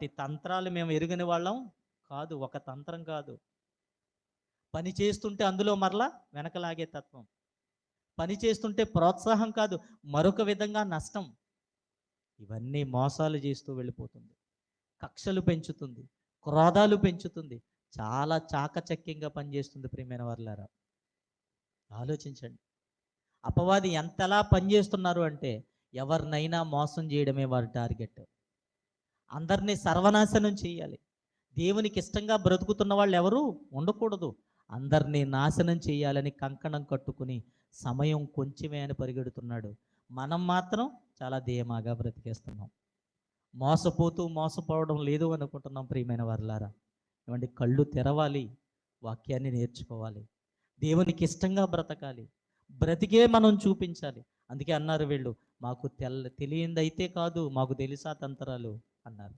అట్టి తంత్రాలు మేము ఎరుగని వాళ్ళం కాదు ఒక తంత్రం కాదు. పని చేస్తుంటే అందులో మరలా వెనకలాగే తత్వం. పని చేస్తుంటే ప్రోత్సాహం కాదు మరొక విధంగా నష్టం. ఇవన్నీ మోసాలు చేస్తూ వెళ్ళిపోతుంది. కక్షలు పెంచుతుంది క్రోధాలు పెంచుతుంది. చాలా చాకచక్యంగా పనిచేస్తుంది ప్రియమైన వర్లారా. ఆలోచించండి. అపవాది ఎంతలా పనిచేస్తున్నారు అంటే ఎవరినైనా మోసం చేయడమే వారి టార్గెట్. అందరినీ సర్వనాశనం చేయాలి. దేవునికి ఇష్టంగా బ్రతుకుతున్న వాళ్ళు ఎవరు ఉండకూడదు. అందరినీ నాశనం చేయాలని కంకణం కట్టుకుని సమయం కొంచెమే అని పరిగెడుతున్నాడు. మనం మాత్రం చాలా ధీమాగా బ్రతికేస్తున్నాం. మోసపోతూ మోసపోవడం లేదు అనుకుంటున్నాం ప్రియమైన వర్లారా. ఏమంటే కళ్ళు తెరవాలి వాక్యాన్ని నేర్చుకోవాలి. దేవునికి ఇష్టంగా బ్రతకాలి. బ్రతికే మనం చూపించాలి. అందుకే అన్నారు వీళ్ళు మాకు తెల్ల తెలియందైతే కాదు మాకు తెలుసా తంత్రాలు అన్నారు.